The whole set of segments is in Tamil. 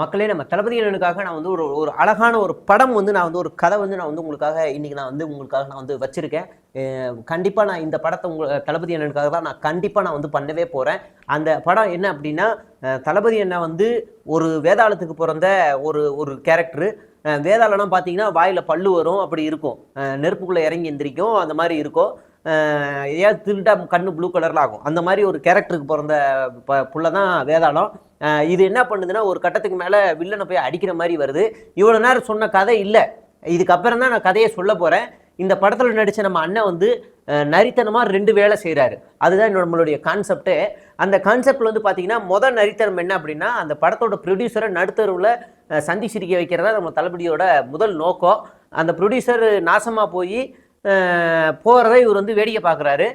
மக்களே நம்ம தளபதி அண்ணனுக்காக நான் வந்து ஒரு ஒரு அழகான ஒரு படம் வந்து நான் வந்து ஒரு கதை வந்து நான் வந்து உங்களுக்காக இன்றைக்கி நான் வந்து உங்களுக்காக நான் வந்து வச்சுருக்கேன். கண்டிப்பாக நான் இந்த படத்தை உங்கள் தளபதி அண்ணனுக்காக தான் நான் கண்டிப்பாக நான் வந்து பண்ணவே போகிறேன் அந்த படம் என்ன அப்படின்னா தளபதி அண்ணன் வந்து ஒரு வேதாளத்துக்கு பிறந்த ஒரு ஒரு கேரக்டரு வேதாளம்னா பார்த்தீங்கன்னா வாயில் பல்லு வரும் அப்படி இருக்கும். நெருப்புக்குள்ளே இறங்கி எந்திரிக்கும் அந்த மாதிரி இருக்கும். ஏன் திருட்டா கண்ணு ப்ளூ கலரில் ஆகும். அந்த மாதிரி ஒரு கேரக்டருக்கு பிறந்த ப புள்ள தான் வேதாளம் இது என்ன பண்ணுதுன்னா ஒரு கட்டத்துக்கு மேலே வில்லனை போய் அடிக்கிற மாதிரி வருது. இவ்வளோ நேரம் சொன்ன கதை இல்லை. இதுக்கப்புறம் தான் நான் கதையை சொல்ல போகிறேன் இந்த படத்தில் நடித்த நம்ம அண்ணன் வந்து நரித்தனமாக ரெண்டு வேலை செய்கிறாரு அதுதான் நம்மளுடைய கான்செப்ட்டு அந்த கான்செப்டில் வந்து பார்த்தீங்கன்னா முதல் நரித்தனம் என்ன அப்படின்னா அந்த படத்தோட ப்ரொடியூசரை நடுத்தருவில் சந்தி சிரிக்க வைக்கிறதா நம்ம தளபதியோட முதல் நோக்கம். அந்த ப்ரொடியூசர் நாசமாக போய் போகிறத இவர் வந்து வேடிக்கை பார்க்குறாரு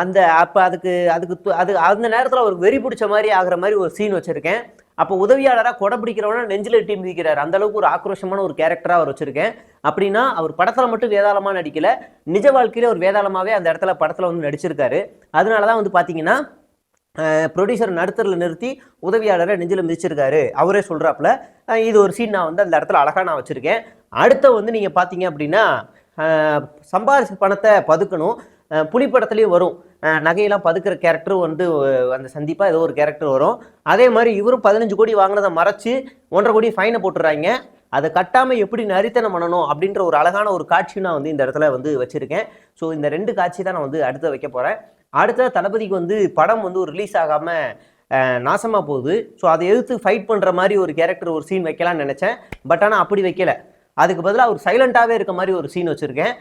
அந்த அப்போ அதுக்கு அதுக்கு அது அந்த நேரத்தில் ஒரு வெறி பிடிச்ச மாதிரி ஆகிற மாதிரி ஒரு சீன் வச்சுருக்கேன். அப்போ உதவியாளராக கொடை பிடிக்கிறவன நெஞ்சில் டீம் விதிக்கிறார் அந்த அளவுக்கு ஒரு ஆக்ரோஷமான ஒரு கேரக்டராக அவர் வச்சிருக்கேன். அப்படின்னா அவர் படத்தில் மட்டும் வேதாளமாக நடிக்கல. நிஜ வாழ்க்கையில் ஒரு வேதாளமாகவே அந்த இடத்துல படத்தில் வந்து நடிச்சிருக்காரு. அதனால தான் வந்து பார்த்தீங்கன்னா ப்ரொடியூசர் நடுத்தரில் நிறுத்தி உதவியாளரை நெஞ்சில் மிதிச்சிருக்காரு. அவரே சொல்கிறாப்புல இது ஒரு சீன் நான் வந்து அந்த இடத்துல அழகாக நான் வச்சுருக்கேன். அடுத்த வந்து நீங்கள் பார்த்தீங்க அப்படின்னா சம்பாதிச்ச பணத்தை பதுக்கணும். புலிப்படத்துலேயும் வரும். நகையெல்லாம் பதுக்கிற கேரக்டரும் வந்து அந்த சந்திப்பாக ஏதோ ஒரு கேரக்டர் வரும். அதே மாதிரி இவரும் பதினஞ்சு கோடி வாங்கினதை மறைச்சு ஒன்றரை கோடி ஃபைனை போட்டுறாங்க அதை கட்டாமல் எப்படி நரித்தனம் பண்ணணும் அப்படின்ற ஒரு அழகான ஒரு காட்சியும் நான் வந்து இந்த இடத்துல வந்து வச்சுருக்கேன். ஸோ இந்த ரெண்டு காட்சி தான் நான் வந்து அடுத்த வைக்க போகிறேன் அடுத்த தளபதிக்கு வந்து படம் வந்து ஒரு ரிலீஸ் ஆகாமல் நாசமாக போகுது. ஸோ அதை எதிர்த்து ஃபைட் பண்ணுற மாதிரி ஒரு கேரக்டர் ஒரு சீன் வைக்கலாம்னு நினச்சேன். பட் ஆனால் அப்படி வைக்கல. அதுக்கு பதிலாக ஒரு சைலண்ட்டாகவே இருக்க மாதிரி ஒரு சீன் வச்சுருக்கேன்.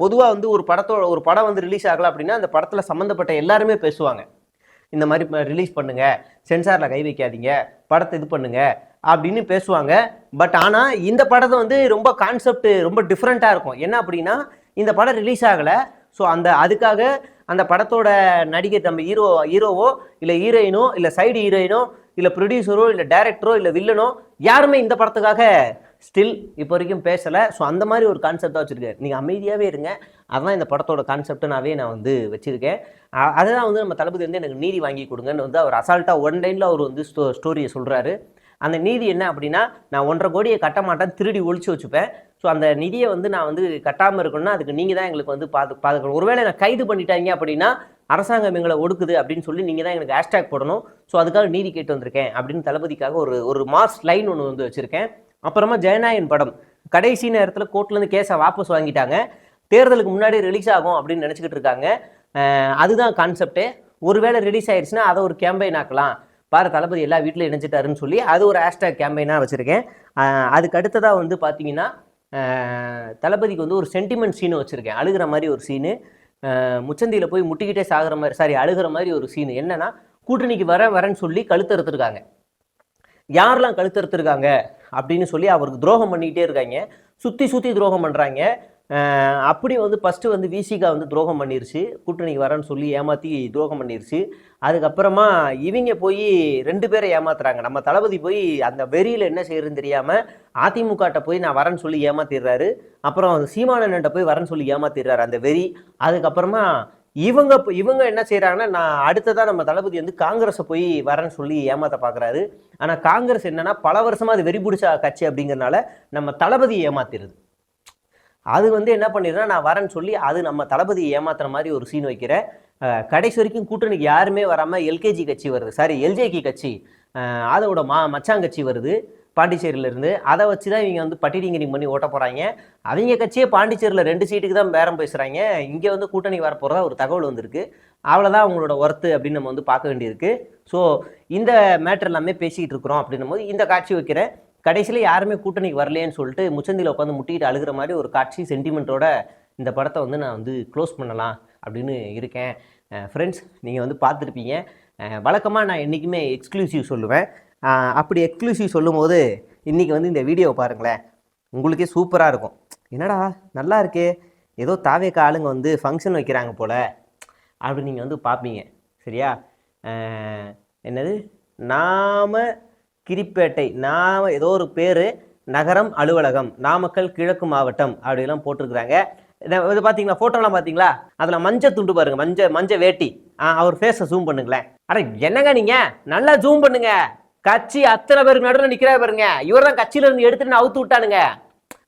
பொதுவாக வந்து ஒரு படத்தோட ஒரு படம் வந்து ரிலீஸ் ஆகலை அப்படின்னா அந்த படத்தில் சம்மந்தப்பட்ட எல்லாருமே பேசுவாங்க. இந்த மாதிரி ரிலீஸ் பண்ணுங்கள் சென்சாரில் கை வைக்காதீங்க படத்தை இது பண்ணுங்கள் அப்படின்னு பேசுவாங்க. பட் ஆனால் இந்த படத்தை வந்து ரொம்ப கான்செப்ட் ரொம்ப டிஃப்ரெண்ட்டாக இருக்கும். என்ன அப்படின்னா இந்த படம் ரிலீஸ் ஆகலை. ஸோ அந்த அதுக்காக அந்த படத்தோட நடிகர் நம்ம ஹீரோ ஹீரோவோ இல்லை ஹீரோயினோ இல்லை சைடு ஹீரோயினோ இல்லை ப்ரொடியூசரோ இல்லை டைரக்டரோ இல்லை வில்லனோ யாருமே இந்த படத்துக்காக ஸ்டில் இப்போ வரைக்கும் பேசலை. ஸோ அந்த மாதிரி ஒரு கான்செப்டாக வச்சுருக்கேன் நீங்கள் அமைதியாகவே இருங்க. அதுதான் இந்த படத்தோட கான்செப்ட்னாவே நான் வந்து வச்சுருக்கேன். அதெல்லாம் வந்து நம்ம தளபதி வந்து எனக்கு நீதி வாங்கி கொடுங்கன்னு வந்து அவர் அசால்ட்டாக ஒன் டைமில் அவர் வந்து ஸ்டோ ஸ்டோரியை சொல்கிறாரு அந்த நீதி என்ன அப்படின்னா நான் ஒன்றரை கோடியை கட்ட மாட்டேன் திருடி ஒழிச்சு வச்சுப்பேன். ஸோ அந்த நிதியை வந்து நான் வந்து கட்டாமல் இருக்கணும்னா அதுக்கு நீங்கள் தான் எங்களுக்கு வந்து பாது பாதுகாக்கணும். ஒருவேளை நான் கைது பண்ணிட்டாங்க அப்படின்னா அரசாங்கம் எங்களை ஒடுக்குது அப்படின்னு சொல்லி நீங்கள் தான் எனக்கு ஹேஷ்டேக் போடணும். ஸோ அதுக்காக நீதி கேட்டு வந்திருக்கேன் அப்படின்னு தளபதிக்காக ஒரு ஒரு மாஸ் லைன் ஒன்று வந்து வச்சுருக்கேன். அப்புறமா ஜெயநாயகன் படம். கடைசி நேரத்தில் கோர்ட்லேருந்து கேஸை வாபஸ் வாங்கிட்டாங்க. தேர்தலுக்கு முன்னாடி ரிலீஸ் ஆகும் அப்படின்னு நினச்சிக்கிட்டு இருக்காங்க. அதுதான் கான்செப்ட்டு ஒருவேளை ரிலீஸ் ஆயிடுச்சுன்னா அதை ஒரு கேம்பெயின் ஆக்கலாம். பாரு தளபதி எல்லா வீட்டிலும் இணைஞ்சிட்டாருன்னு சொல்லி அது ஒரு ஹேஷ்டேக் கேம்பெயினாக வச்சுருக்கேன். அதுக்கு அடுத்ததாக வந்து பார்த்தீங்கன்னா தளபதிக்கு வந்து ஒரு சென்டிமெண்ட் சீனு வச்சுருக்கேன். அழுகிற மாதிரி ஒரு சீனு முச்சந்தியில் போய் முட்டிக்கிட்டே சாகுற மாதிரி சாரி அழுகிற மாதிரி ஒரு சீனு என்னென்னா கூட்டணிக்கு வர வரேன்னு சொல்லி கழுத்தறுத்துருக்காங்க யாரெல்லாம் கழுத்தறுத்துருக்காங்க அப்படின்னு சொல்லி அவருக்கு துரோகம் பண்ணிக்கிட்டே இருக்காங்க. சுற்றி சுற்றி துரோகம் பண்ணுறாங்க அப்படி வந்து ஃபஸ்ட்டு வந்து விசிகா வந்து துரோகம் பண்ணிருச்சு. கூட்டணிக்கு வரேன்னு சொல்லி ஏமாற்றி துரோகம் பண்ணிருச்சு. அதுக்கப்புறமா இவங்க போய் ரெண்டு பேரை ஏமாத்துறாங்க. நம்ம தளபதி போய் அந்த வெறியில் என்ன செய்யறதுன்னு தெரியாமல் அதிமுகட்ட போய் நான் வரேன்னு சொல்லி ஏமாத்திடுறாரு. அப்புறம் சீமானன்ட்ட போய் வரேன்னு சொல்லி ஏமாத்திடுறாரு அந்த வெறி. அதுக்கப்புறமா இவங்க இவங்க என்ன செய்கிறாங்கன்னா நான் அடுத்ததாக நம்ம தளபதி வந்து காங்கிரஸை போய் வரேன்னு சொல்லி ஏமாத்த பார்க்குறாரு ஆனால் காங்கிரஸ் என்னென்னா பல வருஷமாக அது வெறி பிடிச்ச கட்சி அப்படிங்கறனால நம்ம தளபதியை ஏமாத்திடுது அது வந்து என்ன பண்ணிடுறா நான் வரேன்னு சொல்லி அது நம்ம தளபதியை ஏமாத்துற மாதிரி ஒரு சீன் வைக்கிறேன் கடைசி வரைக்கும் கூட்டணிக்கு யாருமே வராமல் எல்கேஜி கட்சி வருது. சாரி எல்ஜேகி கட்சி. அதோட மா மச்சாங்கட்சி வருது. பாண்டிச்சேரியிலேருந்து அதை வச்சு தான் இவங்க வந்து பட்டிடிங்கரிங் பண்ணி ஓட்ட போகிறாங்க அவங்க கட்சியே பாண்டிச்சேரியில் ரெண்டு சீட்டுக்கு தான் பேரம் பேசுகிறாங்க இங்கே வந்து கூட்டணி வர போகிறதா ஒரு தகவல் வந்திருக்கு. அவ்வளோதான் அவங்களோட ஒர்த்து அப்படின்னு நம்ம வந்து பார்க்க வேண்டியிருக்கு. ஸோ இந்த மேட்டர் எல்லாமே பேசிக்கிட்டு இருக்கிறோம் அப்படின்னும் போது இந்த காட்சி வைக்கிறேன். கடைசியில் யாருமே கூட்டணிக்கு வரலையேன்னு சொல்லிட்டு முச்சந்தியில் உட்காந்து முட்டிக்கிட்டு அழுகிற மாதிரி ஒரு காட்சி சென்டிமெண்ட்டோட இந்த படத்தை வந்து நான் வந்து க்ளோஸ் பண்ணலாம் அப்படின்னு இருக்கேன். ஃப்ரெண்ட்ஸ் நீங்கள் வந்து பார்த்துருப்பீங்க. வழக்கமாக நான் என்றைக்குமே எக்ஸ்க்ளூசிவ் சொல்லுவேன். அப்படி எக்ஸ்க்ளூசிவ் சொல்லும்போது இன்றைக்கி வந்து இந்த வீடியோவை பாருங்களேன். உங்களுக்கே சூப்பராக இருக்கும். என்னடா நல்லா இருக்கே. ஏதோ தாவேக்க ஆளுங்க வந்து ஃபங்க்ஷன் வைக்கிறாங்க போல். அப்படி நீங்கள் வந்து பார்ப்பீங்க. சரியா? என்னது? நாம கிரிப்பேட்டை நாம ஏதோ ஒரு பேர் நகரம் அலுவலகம் நாமக்கல் கிழக்கு மாவட்டம் அப்படிலாம் போட்டிருக்கிறாங்க. இது பார்த்தீங்களா? ஃபோட்டோலாம் பார்த்தீங்களா? அதில் மஞ்சள் துண்டு பாருங்கள் மஞ்சள் மஞ்சள் வேட்டி. ஆ அவர் ஃபேஸை ஜூம் பண்ணுங்களேன். அட என்னங்க நீங்கள் நல்லா ஜூம் பண்ணுங்கள் கட்சி அத்தனை பேருக்கு நடுவில் நிற்கிறா பாருங்க. இவர் தான் கட்சியில இருந்து எடுத்துட்டு அவுத்து விட்டானுங்க.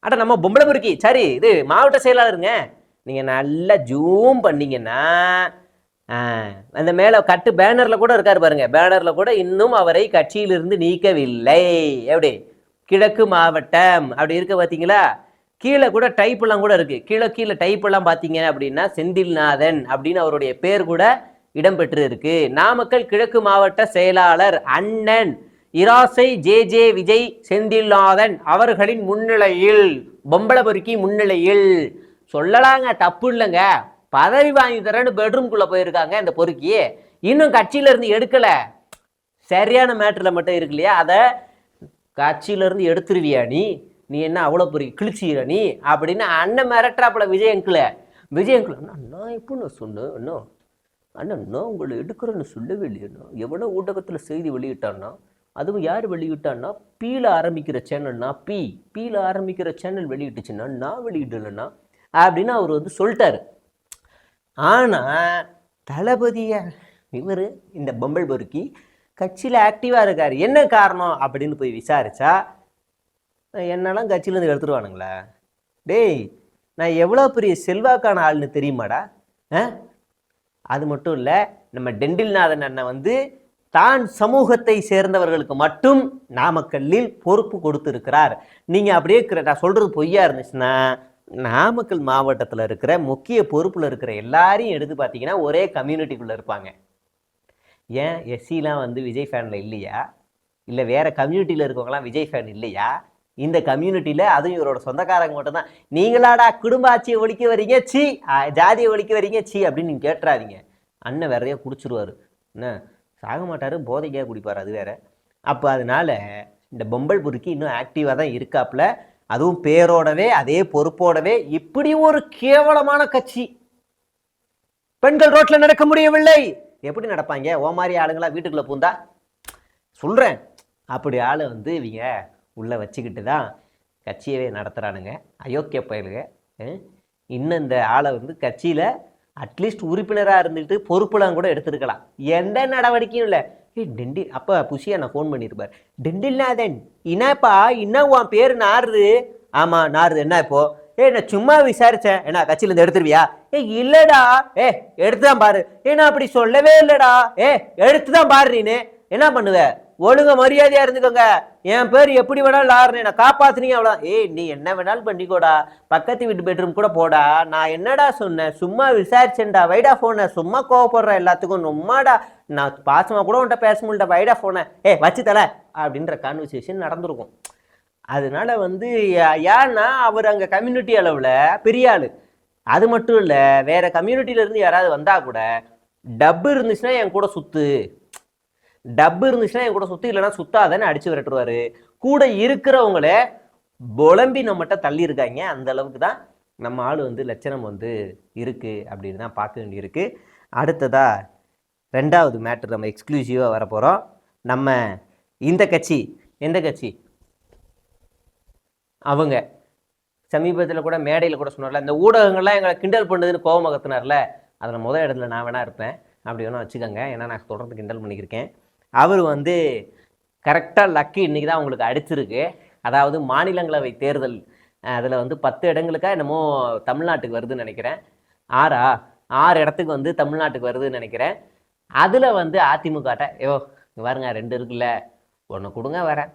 அட நம்ம பொம்பளை பொறுக்கி சரி இது மாவட்ட செயலாளருங்க. நீங்க நல்லா ஜூம் பண்ணீங்கன்னா அந்த மேலே கட்டு பேனரில் கூட இருக்கார் பாருங்க. பேனரில் கூட இன்னும் அவரை கட்சியிலிருந்து நீக்கவில்லை. எப்படி? கிழக்கு மாவட்டம். அப்படி இருக்க பார்த்தீங்களா கீழே கூட டைப்பெல்லாம் கூட இருக்குது கீழே கீழே டைப்பெல்லாம் பார்த்தீங்க அப்படின்னா செந்தில்நாதன் அப்படின்னு அவருடைய பேர் கூட இடம்பெற்று இருக்கு நாமக்கல் கிழக்கு மாவட்ட செயலாளர் அண்ணன் இராசை ஜே ஜே விஜய் செந்தில்நாதன் அவர்களின் முன்னிலையில் பொம்பளை பொறுக்கி முன்னிலையில். சொல்லலாங்க தப்பு இல்லைங்க. பதவி வாங்கி தரேன்னு பெட்ரூம்குள்ளே போயிருக்காங்க இந்த பொறுக்கி. இன்னும் கட்சியிலேருந்து எடுக்கலை. சரியான மேட்டரில் மட்டும் இருக்கு இல்லையா? அதை கட்சியிலேருந்து எடுத்துருவியா நீ? நீ என்ன அவ்வளோ பொறுக்கி கிழிச்சிக்கிற நீ? அப்படின்னு அண்ணன் மிரட்டுறாப்புல விஜய் அங்கிள். விஜய் அங்கிள் அண்ணா நான் எப்படின்னு சொன்னேன்? இன்னும் அண்ணா நான் உங்களை எடுக்கிறேன்னு சொல்லவே இல்லையண்ணா எவனோ ஊடகத்தில் செய்தி வெளியிட்டான்னா அதுவும் யார் வெளியிட்டான்னா பீல ஆரம்பிக்கிற சேனல்னா பி பீல ஆரம்பிக்கிற சேனல் வெளியிட்டுச்சுன்னா நான் வெளியிடலைன்னா அப்படின்னு அவர் வந்து சொல்லிட்டாரு. ஆனால் தளபதிய இவர் இந்த பம்பல் பொறுக்கி கட்சியில் ஆக்டிவாக இருக்கார். என்ன காரணம் அப்படின்னு போய் விசாரித்தா என்னெல்லாம் கட்சியிலேருந்து எடுத்துருவானுங்களா? டேய் நான் எவ்வளோ பெரிய செல்வாக்கான ஆள்னு தெரியுமாடா? ஆ? அது மட்டும் இல்லை நம்ம டெண்டில்நாதன் அண்ணன் வந்து தான் சமூகத்தை சேர்ந்தவர்களுக்கு மட்டும் நாமக்கல்லில் பொறுப்பு கொடுத்துருக்கிறார். நீங்கள் அப்படியே இருக்கிற நான் சொல்கிறது பொய்யா இருந்துச்சுன்னா நாமக்கல் மாவட்டத்தில் இருக்கிற முக்கிய பொறுப்பில் இருக்கிற எல்லாரையும் எடுத்து பார்த்தீங்கன்னா ஒரே கம்யூனிட்டிக்குள்ளே இருப்பாங்க. ஏன்? எஸ்சிலாம் வந்து விஜய் ஃபேனில் இல்லையா? இல்லை வேறு கம்யூனிட்டியில் இருக்கவங்களாம் விஜய் ஃபேன் இல்லையா? இந்த கம்யூனிட்டியில் அதுவும் இவரோட சொந்தக்காரங்க மட்டும்தான். நீங்களாடா குடும்ப ஆட்சியை ஒழிக்க வரீங்க சி ஜாதியை ஒழிக்க வரீங்க சி அப்படின்னு நீங்கள் கேட்டுறாதீங்க. அண்ணன் வேறையா குடிச்சிருவார். என்ன? சாக மாட்டார் போதைக்காக குடிப்பார் அது வேற. அப்போ அதனால இந்த பொம்பல் பொறுக்கி இன்னும் ஆக்டிவாக தான் இருக்காப்புல அதுவும் பேரோடவே அதே பொறுப்போடவே இப்படி ஒரு கேவலமான கட்சி. பெண்கள் ரோட்டில் நடக்க முடியவில்லை. எப்படி நடப்பாங்க? ஓ மாதிரி ஆளுங்களா வீட்டுக்குள்ளே பூந்தா? சொல்கிறேன் அப்படி ஆளை வந்து இவங்க உள்ளே வச்சுக்கிட்டு தான் கட்சியவே நடத்துகிறானுங்க அயோக்கிய பயலுங்க இன்னும் இந்த ஆளை வந்து கட்சியில் அட்லீஸ்ட் உறுப்பினராக இருந்துட்டு பொறுப்புலாம் கூட எடுத்திருக்கலாம். எந்த நடவடிக்கையும் இல்லை. ஏய் டெண்டி அப்போ புஷியா நான் ஃபோன் பண்ணியிருப்பார் டெண்டில்நாதன் என்னப்பா இன்னும் உன் பேர் நாருது? ஆமாம் நாருது. என்ன இப்போது ஏய் நான் சும்மா விசாரிச்சேன். என்ன கட்சியிலேருந்து எடுத்துருவியா? ஏய் இல்லைடா. ஏ எடுத்து தான் பாரு. ஏ நான் அப்படி சொல்லவே இல்லைடா. ஏ எடுத்து தான் பாரு நீனு. என்ன பண்ணுவ? ஒழுங்க மரியாதையா இருந்துக்கோங்க. என் பேர் எப்படி வேணாலும் ஆறுனே நான் காப்பாத்துனீங்க அவ்வளோ ஏய் நீ என்ன வேணாலும் பண்ணிக்கோடா. பக்கத்து வீட்டு பெட்ரூம் கூட போடா. நான் என்னடா சொன்னேன்? சும்மா விசாரிச்சேன்டா. வைடா ஃபோனை சும்மா கோவப்படுற எல்லாத்துக்கும். சும்மாடா நான் பாசமாக கூட உன்கிட்ட பேச முடியல வைடா ஃபோனை ஏ வச்சு தல. அப்படின்ற கான்வர்சேஷன் நடந்திருக்கும். அதனால வந்து ஏன்னா அவர் அங்கே கம்யூனிட்டி அளவில் பெரிய ஆள். அது மட்டும் இல்லை வேற கம்யூனிட்டியிலேருந்து யாராவது வந்தால் கூட டப்பு இருந்துச்சுன்னா என் கூட சுற்று டப்பு இருந்துச்சுன்னா என் கூட சுத்தி இல்லைன்னா சுத்தாதன்னு அடிச்சு விரட்டுருவாரு. கூட இருக்கிறவங்கள புலம்பி நம்மகிட்ட தள்ளி இருக்காங்க அந்த அளவுக்கு தான் நம்ம ஆள் வந்து லட்சணம் வந்து இருக்கு அப்படின்னு தான் பார்க்க வேண்டியிருக்கு. அடுத்ததா ரெண்டாவது மேட்ரு நம்ம எக்ஸ்க்ளூசிவாக வரப்போகிறோம் நம்ம இந்த கட்சி எந்த கட்சி? அவங்க. சமீபத்தில் கூட மேடையில் கூட சொன்னார்ல இந்த ஊடகங்கள்லாம் எங்களை கிண்டல் பண்ணுதுன்னு கோபமாக கத்துனார்ல. அதில் முதல் இடத்துல நான் வேணா இருப்பேன். அப்படி வேணா வச்சுக்கோங்க. ஏன்னா நான் தொடர்ந்து கிண்டல் பண்ணியிருக்கேன் அவர் வந்து கரெக்டாக லக்கு இன்றைக்கி தான் உங்களுக்கு அடிச்சிருக்கு. அதாவது மாநிலங்களவை தேர்தல் அதில் வந்து பத்து இடங்களுக்கா என்னமோ தமிழ்நாட்டுக்கு வருதுன்னு நினைக்கிறேன். ஆறா? ஆறு இடத்துக்கு வந்து தமிழ்நாட்டுக்கு வருதுன்னு நினைக்கிறேன். அதில் வந்து அதிமுகட்ட ஐயோ பாருங்க ரெண்டு இருக்குல்ல. ஒன்று கொடுங்க வரேன்.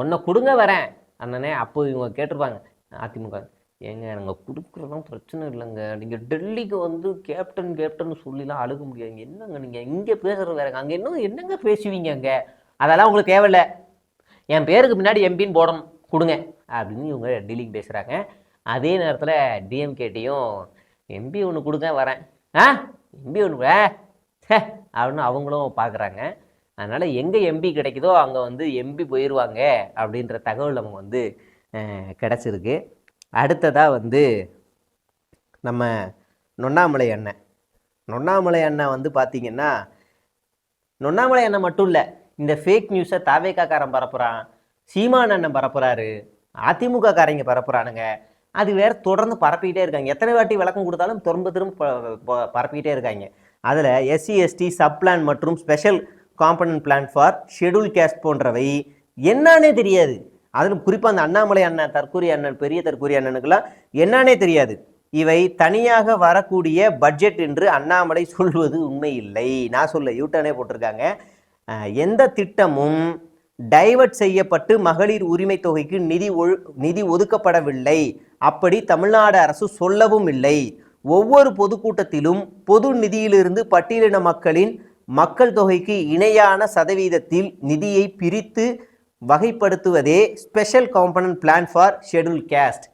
ஒன்றை கொடுங்க வரேன். அண்ணனே அப்போ இவங்க கேட்டிருப்பாங்க அதிமுக ஏங்க நாங்கள் கொடுக்குறதும் பிரச்சனை இல்லைங்க. நீங்கள் டெல்லிக்கு வந்து கேப்டன் கேப்டன் சொல்லிலாம் அழுக முடியாதுங்க. என்னங்க நீங்கள் இங்கே பேசுகிறது வேறங்க. அங்கே இன்னும் என்னங்க பேசுவீங்க அங்கே? அதெல்லாம் உங்களுக்கு தேவையில்ல. என் பேருக்கு முன்னாடி எம்பின்னு போடணும். கொடுங்க. அப்படின்னு இவங்க டெல்லிக்கு பேசுகிறாங்க அதே நேரத்தில் டிஎம்கேட்டையும் எம்பி ஒன்று கொடுங்க வரேன். ஆ? எம்பி ஒன்று ஹே அப்படின்னு அவங்களும் பார்க்குறாங்க அதனால் எங்கே எம்பி கிடைக்குதோ அங்கே வந்து எம்பி போயிடுவாங்க அப்படின்ற தகவல் நமக்கு வந்து கிடச்சிருக்கு கிடைச்சிருக்கு. அடுத்ததாக வந்து நம்ம நொண்ணாமலை அண்ணன். நொண்ணாமலை அண்ணன் வந்து பார்த்தீங்கன்னா நொண்ணாமலை அண்ணன் மட்டும் இல்லை இந்த ஃபேக் நியூஸை தாவேக்காக்காரன் பரப்புகிறான் சீமான் அண்ணன் பரப்புகிறாரு அதிமுக காரங்க பரப்புகிறானுங்க அது வேற தொடர்ந்து பரப்பிக்கிட்டே இருக்காங்க. எத்தனை வாட்டி விளக்கம் கொடுத்தாலும் திரும்ப திரும்ப ப- ப- பரப்பிக்கிட்டே இருக்காங்க. அதில் எஸ்சி எஸ்டி சப் பிளான் மற்றும் special component plan for schedule caste போன்றவை என்னன்னே தெரியாது. அதிலும் குறிப்பாக அந்த அண்ணாமலை அண்ணன் தற்கூரி அண்ணன் பெரிய தற்கூரி அண்ணனுக்கெல்லாம் என்னன்னே தெரியாது. இவை தனியாக வரக்கூடிய பட்ஜெட் என்று அண்ணாமலை சொல்வது உண்மை இல்லை நான் சொல்ல யூட்டர்னே போட்டிருக்காங்க. எந்த திட்டமும் டைவர்ட் செய்யப்பட்டு மகளிர் உரிமை தொகைக்கு நிதி ஒழு நிதி ஒதுக்கப்படவில்லை. அப்படி தமிழ்நாடு அரசு சொல்லவும் இல்லை. ஒவ்வொரு பொதுக்கூட்டத்திலும் பொது நிதியிலிருந்து பட்டியலின மக்களின் மக்கள் தொகைக்கு இணையான சதவீதத்தில் நிதியை பிரித்து வகைப்படுத்துவதே special component plan for schedule caste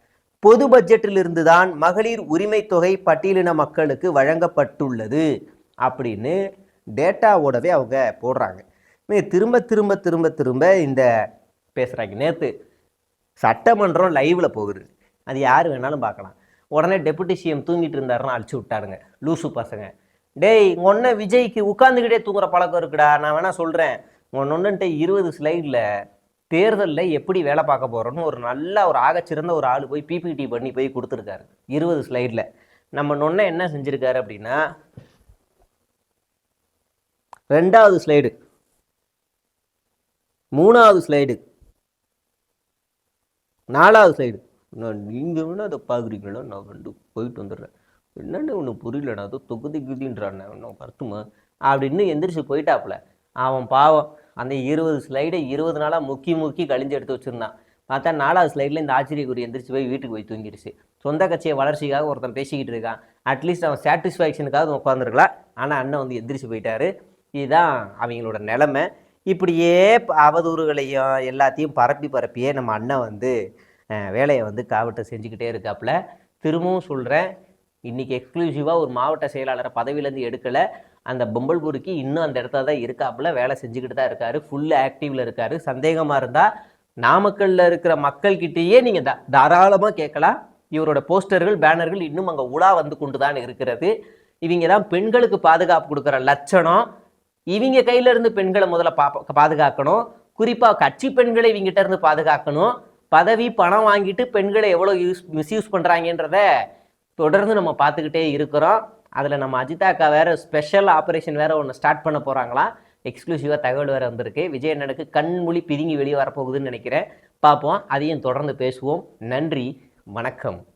பொது பட்ஜெட்டிலிருந்து தான் மகளிர் உரிமை தொகை பட்டியலின மக்களுக்கு வழங்கப்பட்டுள்ளது அப்படின்னு டேட்டாவோடவே அவங்க போடுறாங்க. திரும்ப திரும்ப திரும்ப திரும்ப இந்த பேசுகிறாங்க நேற்று சட்டமன்றம் லைவில் போகுது. அது யார் வேணாலும் பார்க்கலாம். உடனே டெபுட்டி சிஎம் தூங்கிட்டு இருந்தாருன்னா அழிச்சு விட்டாருங்க. லூசு பசங்க. டேய் ஒன்றை விஜய்க்கு உட்காந்துக்கிட்டே தூங்குற பழக்கம் இருக்குடா. நான் வேணால் சொல்கிறேன் ஒன்று ஒன்றுன்ட்டு இருபது ஸ்லைடில் தேர்தலில் எப்படி வேலை பார்க்க போகிறோன்னு ஒரு நல்ல ஒரு ஆகச்சிறந்த ஒரு ஆள் போய் பிபிடி பண்ணி போய் கொடுத்துருக்காரு. இருபது ஸ்லைடில். நம்ம நொன்ன என்ன செஞ்சுருக்காரு அப்படின்னா ரெண்டாவது ஸ்லைடு. மூணாவது ஸ்லைடு. நாலாவது ஸ்லைடு. நான் நீங்கள் வேணால் அதை பார்க்குறீங்களா? நான் வந்து போயிட்டு வந்துடுறேன். என்னென்னு ஒன்று புரியலடா அது தொகுதி குதின்றான் இன்னும் கருத்துமா அப்படின்னு எந்திரிச்சு போயிட்டாப்புல. அவன் பாவம். அந்த இருபது ஸ்லைடை இருபது நாளாக முக்கி முக்கி கழிஞ்சு எடுத்து வச்சுருந்தான். பார்த்தா நாலாவது ஸ்லைடில் இந்த ஆச்சரியக்குறி எந்திரிச்சு போய் வீட்டுக்கு போய் தூங்கிடுச்சு. சொந்த கட்சியை வளர்ச்சிக்காக ஒருத்தன் பேசிக்கிட்டு இருக்கான். அட்லீஸ்ட் அவன் சாட்டிஸ்ஃபேக்ஷனுக்காக உட்காந்துருக்கலாம் ஆனால் அண்ணன் வந்து எந்திரிச்சு போயிட்டாரு. இதுதான் அவங்களோட நிலைமை. இப்படியே அவதூறுகளையும் எல்லாத்தையும் பரப்பி பரப்பியே நம்ம அண்ணன் வந்து வேலையை வந்து காவட்ட செஞ்சுக்கிட்டே இருக்காப்புல. திரும்பவும் சொல்கிறேன் இன்னைக்கு எக்ஸ்க்ளூசிவாக ஒரு மாவட்ட செயலாளரை பதவியிலேருந்து எடுக்கலை. அந்த பொம்பல்பூருக்கு இன்னும் அந்த இடத்துல தான் இருக்காப்புல வேலை செஞ்சுக்கிட்டு தான் இருக்காரு. ஃபுல் ஆக்டிவ்ல இருக்காரு. சந்தேகமாக இருந்தால் நாமக்கல்ல இருக்கிற மக்கள்கிட்டயே நீங்கள் தா தாராளமாக கேட்கலாம். இவரோட போஸ்டர்கள் பேனர்கள் இன்னும் அங்கே உலா வந்து கொண்டு தான் இருக்கிறது. இவங்க தான் பெண்களுக்கு பாதுகாப்பு கொடுக்குற லட்சணம். இவங்க கையில இருந்து பெண்களை முதல்ல பா பாதுகாக்கணும். குறிப்பாக கட்சி பெண்களை இவங்ககிட்ட இருந்து பாதுகாக்கணும். பதவி பணம் வாங்கிட்டு பெண்களை எவ்வளோ யூஸ் மிஸ்யூஸ் பண்ணுறாங்கன்றத தொடர்ந்து நம்ம பார்த்துக்கிட்டே இருக்கிறோம். அதில் நம்ம அஜிதா அக்கா வேற ஸ்பெஷல் ஆப்ரேஷன் வேற ஒன்று ஸ்டார்ட் பண்ண போகிறாங்களா எக்ஸ்க்ளூசிவாக தகவல் வேறு வந்திருக்கு. விஜய் அண்ணனுக்கு கண்மொழி பிதுங்கி வெளியே வரப்போகுதுன்னு நினைக்கிறேன். பார்ப்போம். அதையும் தொடர்ந்து பேசுவோம். நன்றி. வணக்கம்.